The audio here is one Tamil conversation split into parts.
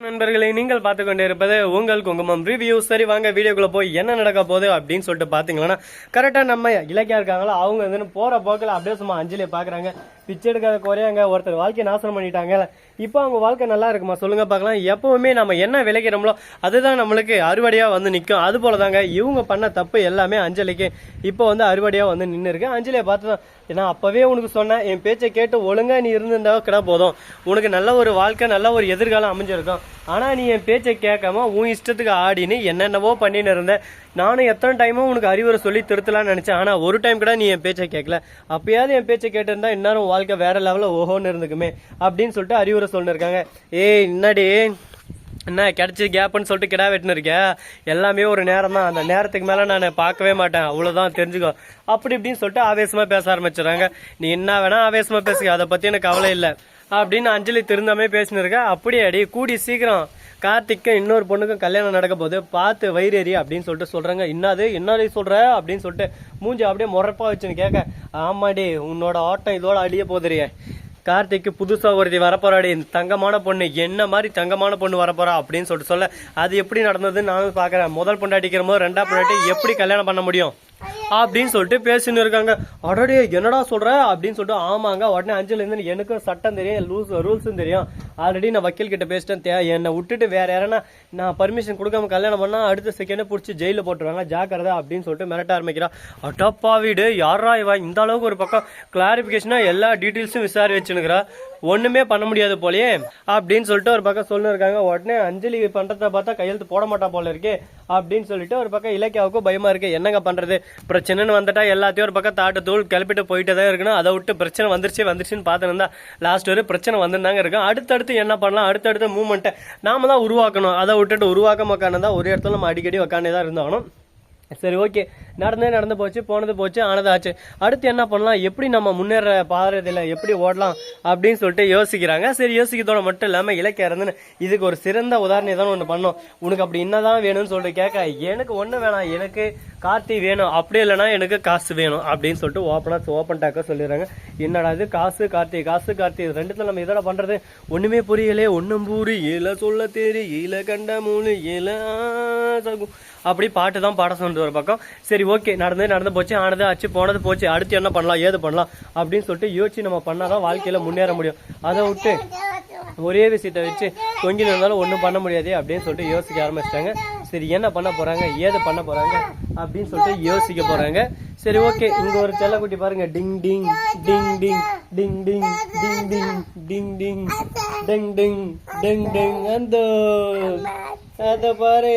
நண்பர்களை நீங்கள் பார்த்து கொண்டிருப்பது உங்கள் குங்குமம் ரிவ்யூ சரி வாங்க வீடியோக்குள்ள போய் என்ன நடக்க போகுது அப்படின்னு சொல்லிட்டு பாத்தீங்கன்னா கரெக்டா நம்ம இலக்கியா இருக்காங்களா? அவங்க வந்து போற போக்கில் அப்படியே சும்மா அஞ்சலியை பாக்குறாங்க பிச்சை எடுக்காத குறையாங்க. ஒருத்தர் வாழ்க்கையை நாசனம் பண்ணிட்டாங்க. இப்போ அவங்க வாழ்க்கை நல்லா இருக்குமா? சொல்லுங்க பார்க்கலாம். எப்பவுமே நம்ம என்ன விளைக்கிறோமோ அதுதான் நம்மளுக்கு அறுவடையா வந்து நிற்கும் அது போல தாங்க இவங்க பண்ண தப்பு எல்லாமே அஞ்சலிக்கு இப்போ வந்து அறுவடையா வந்து நின்று இருக்கு அஞ்சலியை பார்த்து தான் ஏன்னா அப்பவே உனக்கு சொன்னேன் என் பேச்சை கேட்டு ஒழுங்கா நீ இருந்திருந்தா கிட போதும். உனக்கு நல்ல ஒரு வாழ்க்கை நல்ல ஒரு எதிர்காலம் அமைஞ்சிருக்கும். ஆனால் நீ என் பேச்சை கேட்காம உன் இஷ்டத்துக்கு ஆடின்னு என்னென்னவோ பண்ணின்னு இருந்தேன் நானும் எத்தனை டைமும் உனக்கு அறிவுரை சொல்லி திருத்தலாம்னு நினச்சேன். ஆனால் ஒரு டைம் கூட நீ என் பேச்சை கேட்கல. அப்பயாவது என் பேச்சை கேட்டிருந்தா இன்னும் வாழ்க்கை வேற லெவலில் ஓஹோன்னு இருந்துக்குமே அப்படின்னு சொல்லிட்டு அறிவுரை சொல்லிருக்காங்க. ஏய் என்னடி? என்ன கிடச்சி கேப்புன்னு சொல்லிட்டு கிடா வெட்டினு இருக்கேன் எல்லாமே ஒரு நேரம் தான். அந்த நேரத்துக்கு மேலே நான் பார்க்கவே மாட்டேன். அவ்வளோதான் தெரிஞ்சுக்கோ. அப்படி இப்படின்னு சொல்லிட்டு ஆவேசமாக பேச ஆரம்பிச்சிடுறாங்க. நீ என்ன வேணால் ஆவேசமாக பேசுக அதை பற்றி எனக்கு கவலை இல்லை. அப்படின்னு அஞ்சலி திருந்தாமே பேசினிருக்கா. அப்படியே அடி கூடி சீக்கிரம் கார்த்திக்கும் இன்னொரு பொண்ணுக்கும் கல்யாணம் நடக்க போகுது பார்த்து வயிறேறி அப்படின்னு சொல்லிட்டு சொல்றாங்க. என்னது? என்னது சொல்ற? அப்படின்னு சொல்லிட்டு மூஞ்சி அப்படியே முறப்பா வச்சுன்னு கேட்க. ஆமாடி உன்னோட ஆட்டம் இதோட அடிய போதுறியே கார்த்திக்கு புதுசா ஒருத்தி வரப்போறாடி. தங்கமான பொண்ணு என்ன மாதிரி தங்கமான பொண்ணு வரப்போறா? அப்படின்னு சொல்லிட்டு சொல்ல. அது எப்படி நடந்ததுன்னு நானும் பாக்குறேன். முதல் பொண்டாட்டிக்கிற போது ரெண்டாம் பொண்டாட்டி எப்படி கல்யாணம் பண்ண முடியும்? அப்படின்னு சொல்லிட்டு பேசின்னு இருக்காங்க. அடடே என்னடா சொல்ற? அப்படின்னு சொல்லிட்டு ஆமாங்க உடனே அஞ்சலி எனக்கு எனக்கும் சட்டம் தெரியும் ரூல்ஸ் ரூல்ஸும் தெரியும். ஆல்ரெடி நான் வக்கீல் கிட்ட பேசிட்டேன் தே என்னை விட்டுட்டு வேற யாரனா நான் பர்மிஷன் கொடுக்காம கல்யாணம் பண்ணா அடுத்த செகண்டே பிடிச்சி ஜெயிலில் போட்டுருவாங்க ஜாக்கிரதா அப்படின்னு சொல்லிட்டு மிரட்ட ஆரம்பிக்கிறான் அட்டப்பா வீடு யாரா இவா? இந்த அளவுக்கு ஒரு பக்கம் கிளாரிபிகேஷனா எல்லா டீட்டெயில்ஸும் விசாரி வச்சுனுக்குறா ஒண்ணுமே பண்ண முடியாது போலயே அப்படின்னு சொல்லிட்டு ஒரு பக்கம் சொல்லு இருக்காங்க உடனே அஞ்சலி பண்ணுறத பார்த்தா கையெழுத்து போட மாட்டா போல இருக்கே அப்படின்னு சொல்லிட்டு ஒரு பக்கம் இலக்கியாவுக்கும் பயமா இருக்கு. என்னங்க பண்றது? பிரச்சனைன்னு வந்துட்டா எல்லாத்தையும் ஒரு பக்கம் தாட்டு தூள் கிளப்பிட்டு போயிட்டே தான் இருக்கணும். அதை விட்டு பிரச்சனை வந்துருச்சு வந்துருச்சுன்னு பார்த்துன்னு லாஸ்ட் வரை பிரச்சனை வந்துருந்தாங்க இருக்கும். அடுத்தடுத்து என்ன பண்ணலாம்? அடுத்தடுத்த மூமெண்ட்டை நாம தான் உருவாக்கணும். அதை விட்டுட்டு உருவாக்க உட்காந்து ஒரு இடத்துல நம்ம அடிக்கடி உட்காந்தே தான் இருந்தாலும் சரி ஓகே. நடந்தே நடந்து போச்சு போனது போச்சு ஆனதாச்சு. அடுத்து என்ன பண்ணலாம்? எப்படி நம்ம முன்னேற பாதையில் எப்படி ஓடலாம் அப்படின்னு சொல்லிட்டு யோசிக்கிறாங்க. சரி யோசிக்கிறதோட மட்டும் இல்லாமல் இலக்கிய இருந்துன்னு இதுக்கு ஒரு சிறந்த உதாரணம் ஏதாவது ஒன்று பண்ணோம். உனக்கு அப்படி என்னதான் வேணும்னு சொல்லிட்டு கேட்க எனக்கு ஒன்று வேணாம். எனக்கு கார்த்தி வேணும். அப்படி இல்லைன்னா எனக்கு காசு வேணும் அப்படின்னு சொல்லிட்டு ஓப்பனாக ஓப்பன் டாக்க சொல்லிடுறாங்க. என்னடா இது? காசு கார்த்தி காசு கார்த்தி. ரெண்டுத்துல நம்ம இதோட பண்ணுறது ஒன்றுமே புரியலே ஒன்றும் பூரி இல சொல்ல இல கண்ட மூணு இல அப்படி பாட்டு தான் பாட சொன்னது ஒரு பக்கம் சரி ஓகே நடந்து நடந்து போச்சு ஆனது ஆச்சு போனது போச்சு அடுத்து என்ன பண்ணலாம் ஏது பண்ணலாம் அப்படின்னு சொல்லிட்டு யோசிச்சு நம்ம பண்ணாதான் வாழ்க்கையில முன்னேற முடியும் அதை விட்டு ஒரே விஷயத்தை வச்சு கொஞ்சம் இருந்தாலும் ஒன்றும் பண்ண முடியாது அப்படின்னு சொல்லிட்டு யோசிக்க ஆரம்பிச்சிட்டாங்க சரி என்ன பண்ண போறாங்க ஏது பண்ண போறாங்க அப்படின்னு சொல்லிட்டு யோசிக்க போறாங்க சரி ஓகே இங்க ஒரு செல்லக்குட்டி பாருங்க டிங் டிங் டிங் டிங் டிங் டிங் டிங் டிங் டிங் டிங் டிங் டிங் டிங் டிங் அந்த அதை பாரு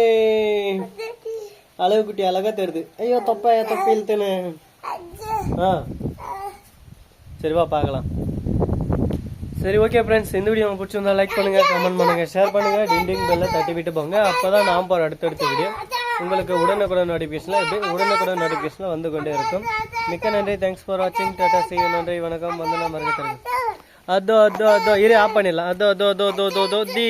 அழகு குட்டி அழகா தெரியுது ஐயோ தொப்ப தொப்ப இழுத்துன்னு. ஆ. சரி வா பார்க்கலாம். சரி ஓகே ஃப்ரெண்ட்ஸ் இந்த வீடியோ உங்களுக்கு பிடிச்சிருந்தா லைக் பண்ணுங்கள் கமெண்ட் பண்ணுங்கள் ஷேர் பண்ணுங்கள் டிண்டிங் பெல்ல தட்டி விட்டு போங்க. அப்பதான் நாம் போகிற அடுத்தடுத்த வீடியோ உங்களுக்கு உடனுக்குடன் நோட்டிஃபிகேஷனில் எப்படி உடனுக்குடன் நோட்டிஃபிகேஷனில் வந்து கொண்டே இருக்கும். மிக்க நன்றி. தேங்க்ஸ் ஃபார் வாட்சிங் டாட்டா சி நன்றி வணக்கம். வந்தனா மறக்க அதோ அதோ அதோ. இரு ஆஃப் பண்ணிடலாம். அதோ அதோ அதோ அதோ அதோ தி.